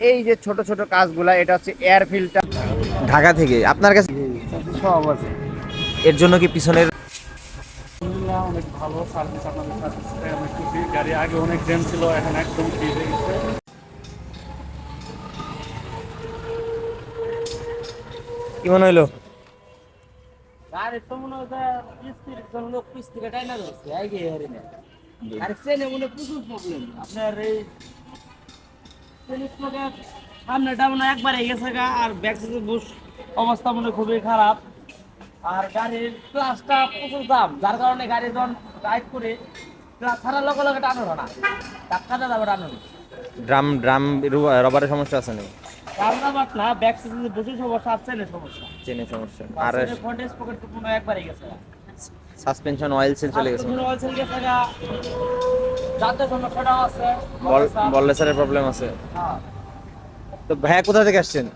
এই যে ছোট ছোট কাজগুলা এটা হচ্ছে এয়ার ফিল্টার ঢাকা থেকে আপনার কাছে? সব আছে। এর জন্য কি পিছনের অনেক ভালো সার্ভিস আপনাদের সার্ভিসটাই অনেক খুশি গাড়ি আগে অনেক জ্যাম ছিল এখন একদম ফ্রি হয়ে গেছে। কি মনে হইল? গাড়ি তো মনে হয় কিস্তির জন্য লোক কিস্তি কাটাই না ধরছে আগে হারি না আর ট্রেনে মনে প্রচুর প্রবলেম আপনার এই সামনেটা মনে একবারে গেছে গা আর ব্যাক সাইডের বুশ অবস্থা মনে খুবই খারাপ। আর গাড়ির ক্লাসটা প্রচুর দাম যার কারণে গাড়ি যখন রাইড করে ক্লাস ছাড়ার লগে লগে টানো না। ধাক্কা দেওয়া যাবে টানো ড্রাম ড্রাম রবারের সমস্যা আছে নাকি? না ব্যাক সমস্যা ট্রেনের সমস্যা। চেনের সমস্যা। আর পকেট তো একবারে গেছে সাসপেনশন অয়েল সেল চলে গেছে। গেছে বললেসারের প্রবলেম আছে হ্যাঁ। তো ভাইয়া কোথা থেকে আসছেন?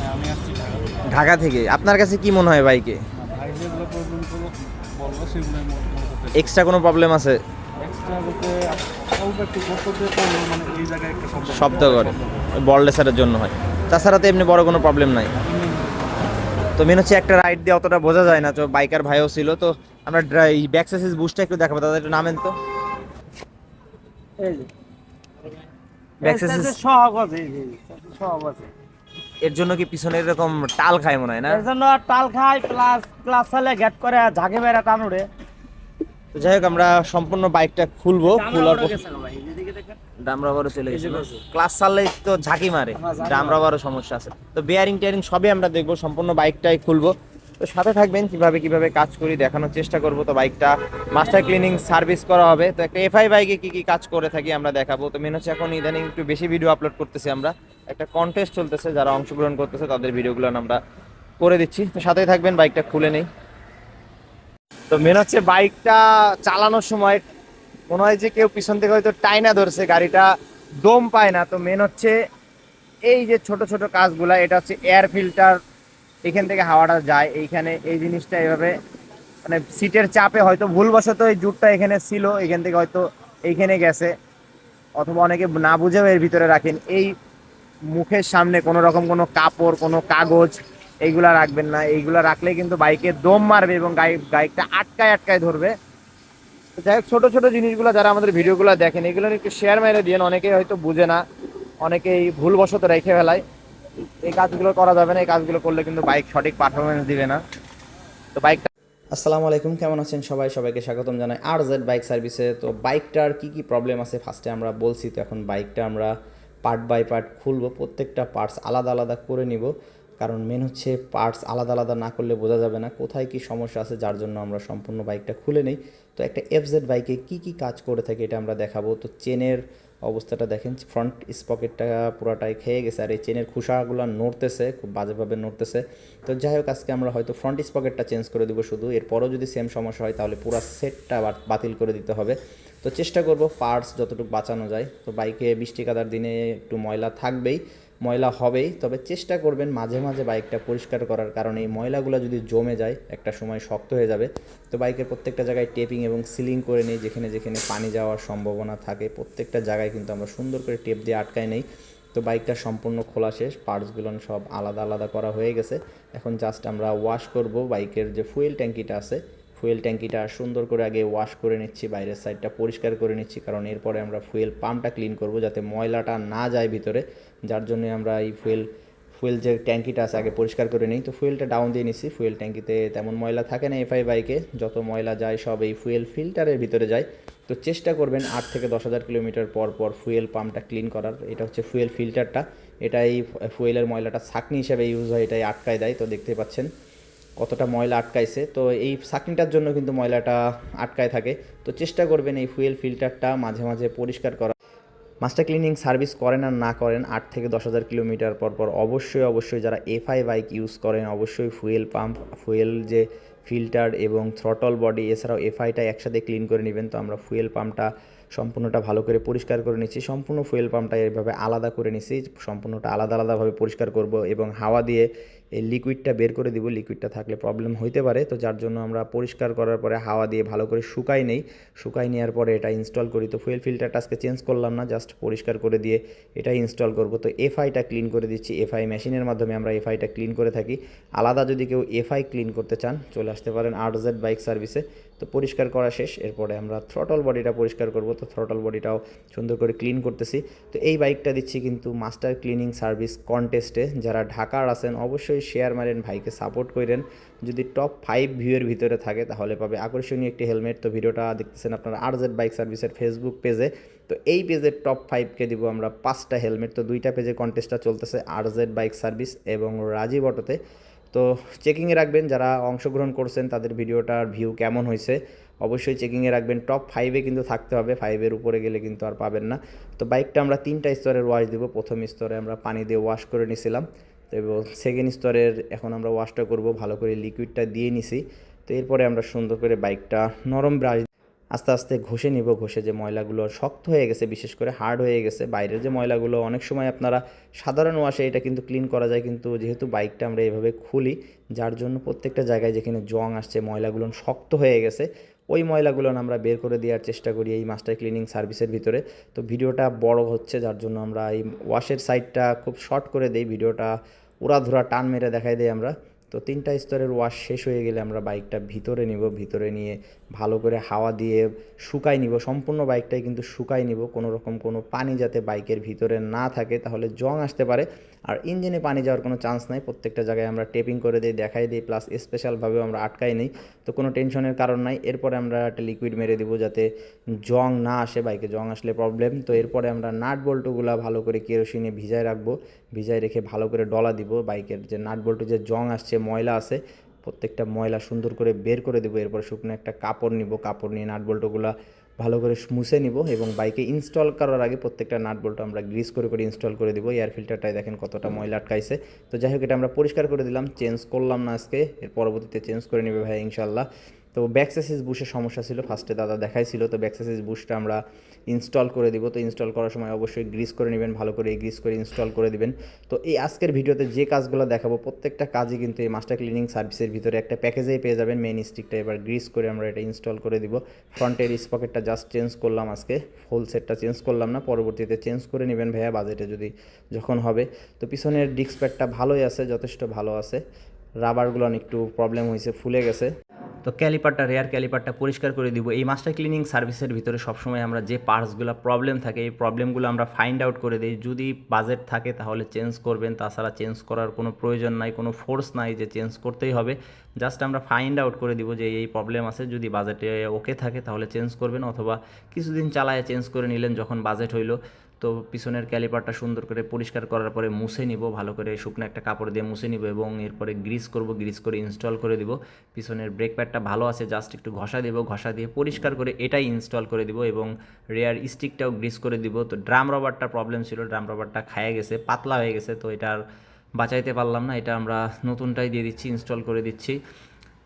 হ্যাঁ, ঢাকা ঢাকা থেকে। আপনার কাছে কি মনে হয় বাইকে এক্সট্রা কোনো প্রবলেম আছে? এক্সট্রা বলতে অল্প একটু গর্ত দিয়ে পড়ল মানে এই জায়গায় একটা শব্দ শব্দ করে। বললেসারের জন্য হয়। তাছাড়া তো এমনি বড় কোনো প্রবলেম নাই। তো মেন হচ্ছে একটা রাইড দিয়ে অতটা বোঝা যায় না। তো বাইকার ভাইও ছিল তো আমরা ব্যাক সাইসেস বুস্টটা একটু দেখাবো তাদের একটু নামেন তো। এই যে। সহগ আছে, সহগ আছে। এর জন্য কি পিছনে এরকম টাল খায় মনে হয় না? এর জন্য টাল খায় প্লাস ক্লাস চালে গ্যাট করে ঝাঁকে বেড়া টান উড়ে তো যাই হোক আমরা সম্পূর্ণ বাইকটা খুলবো খোলার পর রাবারও চলে গেছে ক্লাস চাললেই তো ঝাঁকি মারে হ্যাঁ, ঝাঁকি রাবারও সমস্যা আছে। তো বেয়ারিং টেয়ারিং সবই আমরা দেখব সম্পূর্ণ বাইকটাই খুলবো। তো সাথে থাকবেন, কীভাবে কীভাবে কাজ করি দেখানোর চেষ্টা করব। তো বাইকটা মাস্টার ক্লিনিং সার্ভিস করা হবে। তো একটা এফআই বাইকে কি কি কাজ করে থাকি আমরা দেখাবো। তো মেন হচ্ছে এখন ইদানিং একটু বেশি ভিডিও আপলোড করতেছি আমরা। একটা কন্টেস্ট চলতেছে, যারা অংশগ্রহণ করতেছে তাদের ভিডিওগুলো আমরা করে দিচ্ছি। তো সাথেই থাকবেন, বাইকটা খুলে নেই। তো মেন হচ্ছে বাইকটা চালানোর সময় মনে হয় যে কেউ পিছন থেকে হয়তো টাইনা ধরছে, গাড়িটা দম পায় না। তো মেন হচ্ছে এই যে ছোট ছোট কাজগুলা, এটা হচ্ছে এয়ার ফিল্টার এখান থেকে হাওয়াটা যায়। এইখানে এই জিনিসটা এইভাবে মানে সিটের চাপে হয়তো ভুলবশত এই জুটটা এখানে ছিল, এখান থেকে হয়তো এইখানে গেছে। অথবা অনেকে না বুঝেও এর ভিতরে রাখেন। এই মুখের সামনে কোনো রকম কোনো কাপড়, কোনো কাগজ এইগুলা রাখবেন না। এইগুলা রাখলে কিন্তু বাইকে দম মারবে এবং বাইকটা আটকায় আটকায় ধরবে। যাই হোক, ছোটো ছোটো জিনিসগুলো যারা আমাদের ভিডিওগুলো দেখেন এগুলো একটু শেয়ার মেরে দিয়েন। অনেকেই হয়তো বুঝে না, অনেকেই ভুলবশত রেখে ফেলায়। এই কাজগুলো করা যাবে না, এই কাজগুলো করলে কিন্তু বাইক সঠিক পারফরমেন্স দিবে না। তো বাইকটা আসসালামু আলাইকুম, কেমন আছেন সবাই? সবাইকে স্বাগতম জানাই আর জেড বাইক সার্ভিসে তো বাইকটার কি কি প্রবলেম আছে ফার্স্টে আমরা বলছি, তো এখন বাইকটা আমরা পার্ট বাই পার্ট খুলবো, প্রত্যেকটা পার্টস আলাদা আলাদা করে নিব। কারণ মেন হচ্ছে পার্টস আলাদা আলাদা না করলে বোঝা যাবে না কোথায় কি সমস্যা আছে, যার জন্য আমরা সম্পূর্ণ বাইকটা খুলে নেই। তো একটা এফজেড বাইকে কি কি কাজ করে থাকে এটা আমরা দেখাবো। তো চেনের অবস্থাটা দেখেন ফ্রন্ট স্পকেটটা পুরাটাই খেয়ে গেছে আর এই চেনের খুসাগুলো নড়তেছে, খুব বাজেভাবে নড়তেছে। তো যাই হোক, আজকে আমরা হয়তো ফ্রন্ট স্পকেটটা চেঞ্জ করে দেবো শুধু। এরপরও যদি সেম সমস্যা হয়, তাহলে পুরো সেটটা বাতিল করে দিতে হবে। তো চেষ্টা করব পার্টস যতটুকু বাঁচানো যায়। তো বাইকে বৃষ্টি কাদার দিনে একটু ময়লা থাকবেই। ময়লা হবেই, তবে চেষ্টা করবেন মাঝে মাঝে বাইকটা পরিষ্কার করার কারণে এই ময়লাগুলো যদি জমে যায়, একটা সময় শক্ত হয়ে যাবে। তো বাইকের প্রত্যেকটা জায়গায় টেপিং এবং সিলিং করে নিই, যেখানে যেখানে পানি যাওয়ার সম্ভাবনা থাকে, প্রত্যেকটা জায়গায় কিন্তু আমরা সুন্দর করে টেপ দিয়ে আটকায় নেই। তো বাইকটা সম্পূর্ণ খোলা শেষ, পার্টসগুলো সব আলাদা আলাদা করা হয়ে গেছে। এখন জাস্ট আমরা ওয়াশ করব বাইকের যে ফুয়েল ট্যাঙ্কিটা আছে ফুয়েল ট্যাঙ্কিটা সুন্দর করে আগে ওয়াশ করে নিচ্ছি, বাইরের সাইডটা পরিষ্কার করে নিচ্ছি, কারণ এরপরে আমরা ফুয়েল পাম্পটা ক্লিন করব যাতে ময়লাটা না যায় ভিতরে, যার জন্য আমরা এই ফুয়েল ফুয়েল যে ট্যাঙ্কিটা আছে আগে পরিষ্কার করে নিই। তো ফুয়েলটা ডাউন দিয়ে নিচ্ছি ফুয়েল ট্যাঙ্কিতে তেমন ময়লা থাকে না এফআই বাইকে, যত ময়লা যায় সব এই ফুয়েল ফিল্টারের ভিতরে যায়। তো চেষ্টা করবেন আট থেকে দশ হাজার কিলোমিটার পর পর ফুয়েল পাম্পটা ক্লিন করার, এটা হচ্ছে ফুয়েল ফিল্টারটা এটা এই ফুয়েলের ময়লাটা ছাকনি হিসাবে ইউজ হয়, এটাই আটকায় দেয়, তো দেখতে পাচ্ছেন। কতটা ময়লা আটকাইছে। তো এই সাকিনটার জন্য কিন্তু ময়লাটা আটকায় থাকে। তো চেষ্টা করবেন এই ফুয়েল ফিল্টারটা মাঝে মাঝে পরিষ্কার করা। মাস্টার ক্লিনিং সার্ভিস করেন আর না করেন, আট থেকে দশ হাজার কিলোমিটার পর পর অবশ্যই অবশ্যই যারা এফআই বাইক ইউজ করেন, অবশ্যই ফুয়েল পাম্প ফুয়েল যে ফিল্টার এবং থ্রটল বডি এছাড়াও এফআইটা একসাথে ক্লিন করে নেবেন। তো আমরা ফুয়েল পাম্পটা সম্পূর্ণটা ভালো করে পরিষ্কার করে নিচ্ছি। সম্পূর্ণ ফুয়েল পাম্পটা এভাবে আলাদা করে নিচ্ছি, সম্পূর্ণটা আলাদা আলাদাভাবে পরিষ্কার করব এবং হাওয়া দিয়ে এই লিকুইডটা বের করে দিব। লিকুইডটা থাকলে প্রবলেম হইতে পারে। তো যার জন্য আমরা পরিষ্কার করার পরে হাওয়া দিয়ে ভালো করে শুকাই নেই। শুকাই নেওয়ার পরে এটা ইনস্টল করি। তো ফুয়েল ফিল্টারটা আজকে চেঞ্জ করলাম না জাস্ট পরিষ্কার করে দিয়ে এটা ইনস্টল করব। তো এফআইটা ক্লিন করে দিচ্ছি। এফআই মেশিনের মাধ্যমে আমরা এফআইটা ক্লিন করে থাকি। আলাদা যদি কেউ এফআই ক্লিন করতে চান, চলে আসতে পারেন আট জেড বাইক সার্ভিসে তো পরিষ্কার করা শেষ। এরপরে আমরা থ্রটল বডিটা পরিষ্কার করব। তো থ্রটল বডিটাও সুন্দর করে ক্লিন করতেছি। তো এই বাইকটা দিচ্ছি কিন্তু মাস্টার ক্লিনিং সার্ভিস কন্টেস্টে যারা ঢাকার আছেন, অবশ্যই শেয়ার মারেন, ভাইকে সাপোর্ট করেন। যদি টপ ফাইভ ভিউয়ের ভিতরে থাকে, তাহলে পাবে আকর্ষণীয় একটি হেলমেট তো ভিডিওটা দেখতেছেন আপনারা আর জেড বাইক সার্ভিসের ফেসবুক পেজে তো এই পেজের টপ ফাইভকে দিব আমরা পাঁচটা হেলমেট তো দুইটা পেজে কন্টেস্টটা চলতেছে আর জেড বাইক সার্ভিস এবং রাজীব অটোতে তো চেকিংয়ে রাখবেন, যারা অংশগ্রহণ করছেন, তাদের ভিডিওটার ভিউ কেমন হয়েছে, অবশ্যই চেকিংয়ে রাখবেন। টপ ফাইভে কিন্তু থাকতে হবে ফাইভের উপরে গেলে কিন্তু আর পাবেন না। তো বাইকটা আমরা তিনটা স্তরের ওয়াশ দিব। প্রথম স্তরে আমরা পানি দিয়ে ওয়াশ করে নিছিলাম। তো এবং সেকেন্ড স্তরের এখন আমরা ওয়াশটা করব, ভালো করে লিকুইডটা দিয়ে নিছি। তো এরপরে আমরা সুন্দর করে বাইকটা নরম ব্রাশ আস্তে আস্তে ঘষে নিব, ঘষে যে ময়লাগুলো শক্ত হয়ে গেছে, বিশেষ করে হার্ড হয়ে গেছে, বাইরের যে ময়লাগুলো অনেক সময় আপনারা সাধারণ ওয়াশে এটা কিন্তু ক্লিন করা যায়, কিন্তু যেহেতু বাইকটা আমরা এভাবে খুলি, যার জন্য প্রত্যেকটা জায়গায় যেখানে জং আসছে, ময়লাগুলো শক্ত হয়ে গেছে, ওই ময়লাগুলো আমরা বের করে দেওয়ার চেষ্টা করি এই মাস্টার ক্লিনিং সার্ভিসের ভিতরে। তো ভিডিওটা বড় হচ্ছে, যার জন্য আমরা এই ওয়াশের সাইডটা খুব শর্ট করে দেই, ভিডিওটা উড়াধুরা টান মেরে দেখাই দেয় আমরা। তো তিনটা স্তরের ওয়াশ শেষ হয়ে গেলে আমরা বাইকটা ভিতরে নিব, ভিতরে নিয়ে ভালো করে হাওয়া দিয়ে শুকাই নিব। সম্পূর্ণ বাইকটাই কিন্তু শুকাই নিব। কোনো রকম কোনো পানি যাতে বাইকের ভিতরে না থাকে, তাহলে জং আসতে পারে। আর ইঞ্জিনে পানি যাওয়ার কোনো চান্স নাই। প্রত্যেকটা জায়গায় আমরা টেপিং করে দিই, দেখাই দিই প্লাস স্পেশালভাবেও আমরা আটকাই নিই। তো কোনো টেনশনের কারণ নাই। এরপরে আমরা একটা লিকুইড মেরে দিব যাতে জং না আসে বাইকে জং আসলে প্রবলেম তো এরপরে আমরা নাট বল্টুগুলা ভালো করে কেরোসিনে ভিজায় রাখব। ভিজায় রেখে ভালো করে ডলা দিব। বাইকের যে নাট বল্টু যে জং আসছে, ময়লা আছে, প্রত্যেকটা ময়লা সুন্দর করে বের করে দেবো। এরপর শুকনো একটা কাপড় নিব। কাপড় নিয়ে নাট বল্টুগুলা ভালো করে মুছে নিব এবং বাইকে ইনস্টল করার আগে প্রত্যেকটা নাট বোল্ট আমরা গ্রিস করে করে ইনস্টল করে দিব। এয়ার ফিল্টারটাই দেখেন কতটা ময়লা আটকাইছে। তো যাই হোক, এটা আমরা পরিষ্কার করে দিলাম চেঞ্জ করলাম না আজকে, এর পরবর্তীতে চেঞ্জ করে নেবে ভাই ইনশাল্লাহ তো ব্যাকসেসিস বুশের সমস্যা ছিল। ফার্স্টে দাদা দেখাইছিল, তো ব্যাকসেসিস বুশটা আমরা ইনস্টল করে দিব। তো ইনস্টল করার সময় অবশ্যই গ্রিস করে নেবেন, ভালো করে গ্রিস করে ইনস্টল করে দিবেন। তো এই আজকের ভিডিওতে যে কাজগুলো দেখাবো, প্রত্যেকটা কাজই কিন্তু এই মাস্টার ক্লিনিং সার্ভিসের ভিতরে একটা প্যাকেজেই পেয়ে যাবেন। মেন স্টিকটা এবার গ্রিস করে আমরা এটা ইনস্টল করে দিব। ফ্রন্টের স্পকেটটা জাস্ট চেঞ্জ করলাম আজকে। ফুল সেটটা চেঞ্জ করলাম না, পরবর্তীতে চেঞ্জ করে নেবেন ভাইয়া বাজেটে যদি যখন হবে। তো পিছনের ডিস্ক প্যাডটা ভালোই আছে, যথেষ্ট ভালো আছে। রাবারগুলো একটু প্রবলেম হয়েছে ফুলে গেছে। তো ক্যালিপারটা রেয়ার ক্যালিপারটা পরিষ্কার করে দিব। এই মাস্টার ক্লিনিং সার্ভিসের ভিতরে সবসময় আমরা যে পার্টসগুলো প্রবলেম থাকে, এই প্রবলেমগুলো আমরা ফাইন্ড আউট করে দিই। যদি বাজেট থাকে, তাহলে চেঞ্জ করবেন। তাছাড়া চেঞ্জ করার কোনো প্রয়োজন নাই, কোনো ফোর্স নাই যে চেঞ্জ করতেই হবে। জাস্ট আমরা ফাইন্ড আউট করে দিব যে এই প্রবলেম আছে। যদি বাজেটে ওকে থাকে, তাহলে চেঞ্জ করবেন। অথবা কিছুদিন চালায় চেঞ্জ করে নিলেন যখন বাজেট হইল। তো পিছনের ক্যালিপারটা সুন্দর করে পরিষ্কার করার পরে মুছে নিব, ভালো করে শুকনো একটা কাপড় দিয়ে মুছে নিব এবং এরপরে গ্রিস করব গ্রিস করে ইনস্টল করে দিব। পিছনের ব্রেক প্যাডটা ভালো আছে জাস্ট একটু ঘষা দেবো, ঘষা দিয়ে পরিষ্কার করে এটাই ইনস্টল করে দিব এবং রেয়ার স্টিকটাও গ্রিস করে দিব। তো ড্রাম রবারটা প্রবলেম ছিল ড্রাম রবারটা খায়ে গেছে, পাতলা হয়ে গেছে, তো এটা আর বাঁচাইতে পারলাম না, এটা আমরা নতুনটাই দিয়ে দিচ্ছি ইনস্টল করে দিচ্ছি।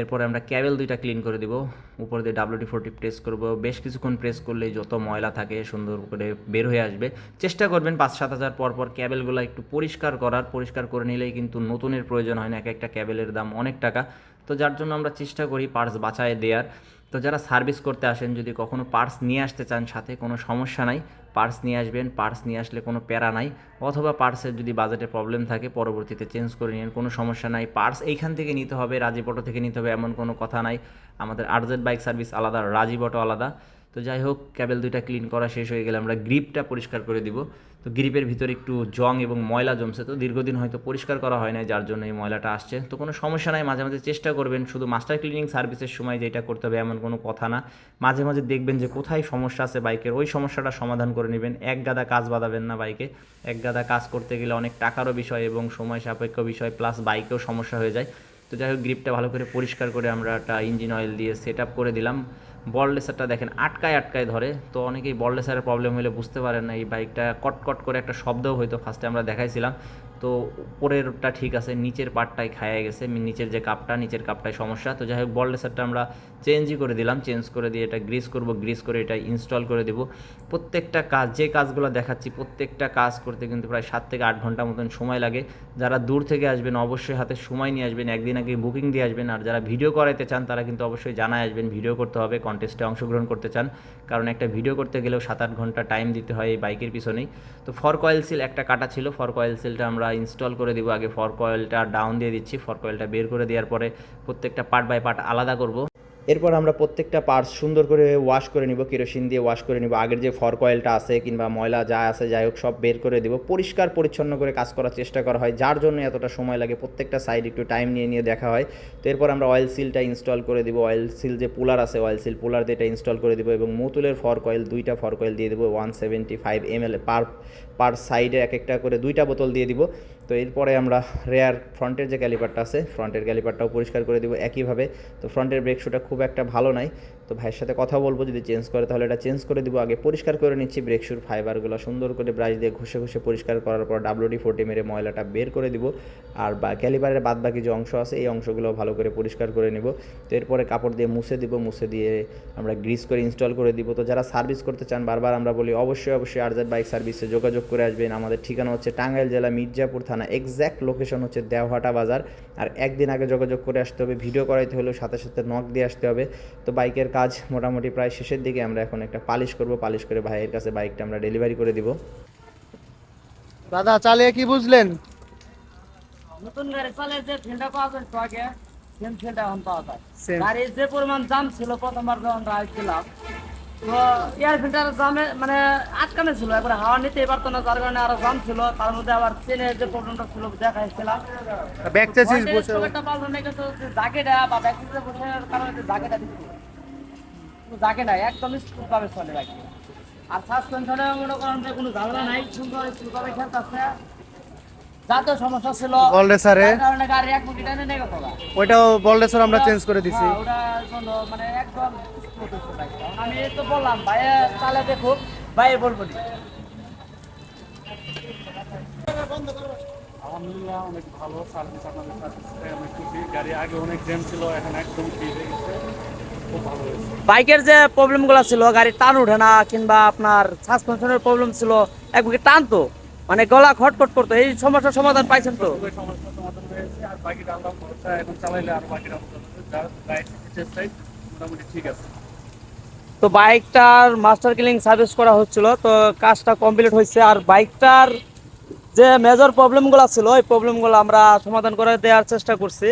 এরপরে আমরা ক্যাবেল দুইটা ক্লিন করে দিব। উপর দিয়ে ডাব্লিউটি ফোরটি প্রেস করব। বেশ কিছুক্ষণ প্রেস করলে যত ময়লা থাকে সুন্দর করে বের হয়ে আসবে। চেষ্টা করবেন পাঁচ সাত হাজার পর পর ক্যাবেলগুলো একটু পরিষ্কার করার। পরিষ্কার করে নিলেই কিন্তু নতুনের প্রয়োজন হয় না। এক একটা ক্যাবেলের দাম অনেক টাকা। তো যার জন্য আমরা চেষ্টা করি পার্টস বাঁচায় দেওয়ার। তো যারা সার্ভিস করতে আসেন, যদি কখনো পার্স নিয়ে আসতে চান সাথে, কোনো সমস্যা নাই। পার্স নিয়ে আসবেন, পার্স নিয়ে আসলে কোনো প্যারা নাই। অথবা পার্সের যদি বাজেটে প্রবলেম থাকে, পরবর্তীতে চেঞ্জ করে নিন কোনো সমস্যা নাই। পার্স এইখান থেকে নিতে হবে রাজিবটো থেকে নিতে হবে, এমন কোনো কথা নাই। আমাদের আর্জেন্ট বাইক সার্ভিস আলাদা রাজিবটো আলাদা। তো যাই হোক, ক্যাবেল দুইটা ক্লিন করা শেষ হয়ে গেলে আমরা গ্রিপটা পরিষ্কার করে দিব। তো গ্রিপের ভিতরে একটু জং এবং ময়লা জমছে, তো দীর্ঘদিন হয়তো পরিষ্কার করা হয় না যার জন্য এই ময়লাটা আসছে। তো কোনো সমস্যা নাই, মাঝে মাঝে চেষ্টা করবেন, শুধু মাস্টার ক্লিনিং সার্ভিসের সময় যেটা করতে হবে, এমন কোনো কথা না। মাঝে মাঝে দেখবেন যে কোথায় সমস্যা আছে বাইকের, ওই সমস্যাটা সমাধান করে নেবেন। এক গাদা কাজ বাঁধাবেন না বাইকে। এক গাদা কাজ করতে গেলে অনেক টাকারও বিষয় এবং সময় সাপেক্ষ বিষয় প্লাস বাইকেও সমস্যা হয়ে যায়। তো যাই হোক গ্রিপটা ভালো করে পরিষ্কার করে আমরা একটা ইঞ্জিন অয়েল দিয়ে সেট করে দিলাম। বল লেসারটা দেখেন, আটকায় আটকায় ধরে। তো অনেকেই বল লেসারের প্রবলেম হলে বুঝতে পারেন না, এই বাইকটা কটকট করে একটা শব্দও হয়তো ফার্স্টে আমরা দেখাইছিলাম। তো উপরেরটা ঠিক আছে, নিচের পার্টটাই খাইয়ে গেছে নিচের যে কাপটা, নিচের কাপটাই সমস্যা। তো যাই হোক বল লেসারটা আমরা চেঞ্জই করে দিলাম চেঞ্জ করে দিয়ে এটা গ্রিস করব গ্রিস করে এটা ইনস্টল করে দেব। প্রত্যেকটা কাজ, যে কাজগুলো দেখাচ্ছি, প্রত্যেকটা কাজ করতে কিন্তু প্রায় সাত থেকে আট ঘণ্টা মতন সময় লাগে। যারা দূর থেকে আসবেন, অবশ্যই হাতে সময় নিয়ে আসবেন, একদিন আগে বুকিং দিয়ে আসবেন। আর যারা ভিডিও করাইতে চান, তারা কিন্তু অবশ্যই জানায় আসবেন ভিডিও করতে হবে কন্টেস্টে অংশগ্রহণ করতে চান। কারণ একটা ভিডিও করতে গেলেও সাত আট ঘণ্টা টাইম দিতে হয় এই বাইকের পিছনেই। তো ফর কয়েল সিল একটা কাটা ছিল ফর কয়েল সিলটা আমরা ইনস্টল করে দিব। আগে ফর কয়েলটা ডাউন দিয়ে দিচ্ছি। ফর কয়েলটা বের করে দেওয়ার পরে প্রত্যেকটা পার্ট বাই পার্ট আলাদা করব। এরপর আমরা প্রত্যেকটা পার্টস সুন্দর করে ওয়াশ করে নিব কেরোসিন দিয়ে ওয়াশ করে নিব, আগের যে ফর কয়েলটা আছে কিংবা ময়লা যা আছে যাই হোক সব বের করে দিব, পরিষ্কার পরিচ্ছন্ন করে কাজ করার চেষ্টা করা হয়, যার জন্য এতটা সময় লাগে, প্রত্যেকটা সাইড একটু টাইম নিয়ে নিয়ে দেখা হয়। তো এরপর আমরা অয়েল সিলটা ইনস্টল করে দিব অয়েল সিল যে পুলার আছে অয়েল সিল পুলার দিয়ে এটা ইনস্টল করে দেবো এবং মুতুলের ফর কয়েল দুইটা ফর কয়েল দিয়ে দেবো one seventy five M L per per সাইডে এক একটা করে দুইটা বোতল দিয়ে দিব। তো এরপরে আমরা রেয়ার ফ্রন্টের যে ক্যালিপারটা আছে ফ্রন্টের ক্যালিপারটাও পরিষ্কার করে দিব একইভাবে। তো ফ্রন্টের ব্রেক শুটা খুব একটা ভালো নাই। তো ভাইয়ের সাথে কথা বলব, যদি চেঞ্জ করে তাহলে এটা চেঞ্জ করে দিব। আগে পরিষ্কার করে নিচ্ছি ব্রেক শুর ফাইবারগুলো সুন্দর করে ব্রাশ দিয়ে ঘষে ঘষে পরিষ্কার করার পর ডাব্লিউডি ফোর্টি মেরে ময়লাটা বের করে দিব। আর বা ক্যালিপারের বাদ বাকি যে অংশ আছে, এই অংশগুলো ভালো করে পরিষ্কার করে নিব। তো এরপরে কাপড় দিয়ে মুছে দিব, মুছে দিয়ে আমরা গ্রিস করে ইনস্টল করে দিব। তো যারা সার্ভিস করতে চান, বারবার আমরা বলি অবশ্যই অবশ্যই আরজাদ বাইক সার্ভিসে যোগাযোগ করে আসবেন। আমাদের ঠিকানা হচ্ছে টাঙ্গাইল জেলা মির্জাপুর থানা এক্স্যাক্ট লোকেশন হচ্ছে দেওহাটা বাজার। আর একদিন আগে যোগাযোগ করে আসতে হবে ভিডিও করাইতে হলেও সাথে সাথে নক দিয়ে আসতে হবে। তো বাইকের কাজ মোটামুটি প্রায় শেষের দিকে আমরা এখন একটা পালিশ করব পালিশ করে ভাইয়ের কাছে বাইকটা আমরা ডেলিভারি করে দিব। দাদা চালিয়ে কি বুঝলেন? নতুন গাড়ি চালে যে ফিল্ডটা পাওয়া যায় আগে সেম ফিল্ডটা এখন পাওয়া যায়. গাড়ির যে পরিমাণ জাম ছিল প্রথমবার যখন রাইড ছিলাম তো এয়ার ফিল্টার জামে মানে আটকানো ছিল একবার হাওয়া নিতেই পারতো না যার কারণে আরও জাম ছিল। তার মধ্যে আবার চেনের যে প্রবলেমটা ছিল দেখাইছিলাম। ব্যাক চেসিস বসে একটা কিন্তু যে জাকেটা বা ব্যাকটেরিয়া বসার কারণে যে জাকেটা দিচ্ছে জাকেটা একদম স্মুথ ভাবে চলে বাইক আর সাসপেনশনে মনে করেন যে কোনো ঝামেলা নাই সুন্দর স্মুথ ভাবে খেলতেছে। যাতে সমস্যা ছিল। কারণে গাড়ি এক টানে ওইটাও আমরা চেঞ্জ করে দিছি। হ্যাঁ, জন্য মানে একদম হচ্ছে। আমি তো বললাম ভাইয়া চালে দেখুক ভাই বলব নি। আলহামদুলিল্লাহ অনেক ভালো সার্ভিস আপনাদের সার্ভিসে গাড়ি আগে অনেক জ্যাম ছিল এখন একদম ফ্রি হয়ে গেছে। বাইকের যে প্রবলেমগুলো ছিল গাড়ির টান ওঠে না কিংবা আপনার সাসপেনশনের প্রবলেম ছিল একদিকে টানতো মানে গলা খটখট করতো এই সমস্যার সমাধান পাইছেন তো? তো বাইকটার মাস্টার ক্লিনিং সার্ভিস করা হচ্ছিল তো কাজটা কমপ্লিট হয়েছে। আর বাইকটার যে মেজর প্রবলেমগুলো ছিল ওই প্রবলেমগুলো আমরা সমাধান করে দেওয়ার চেষ্টা করছি।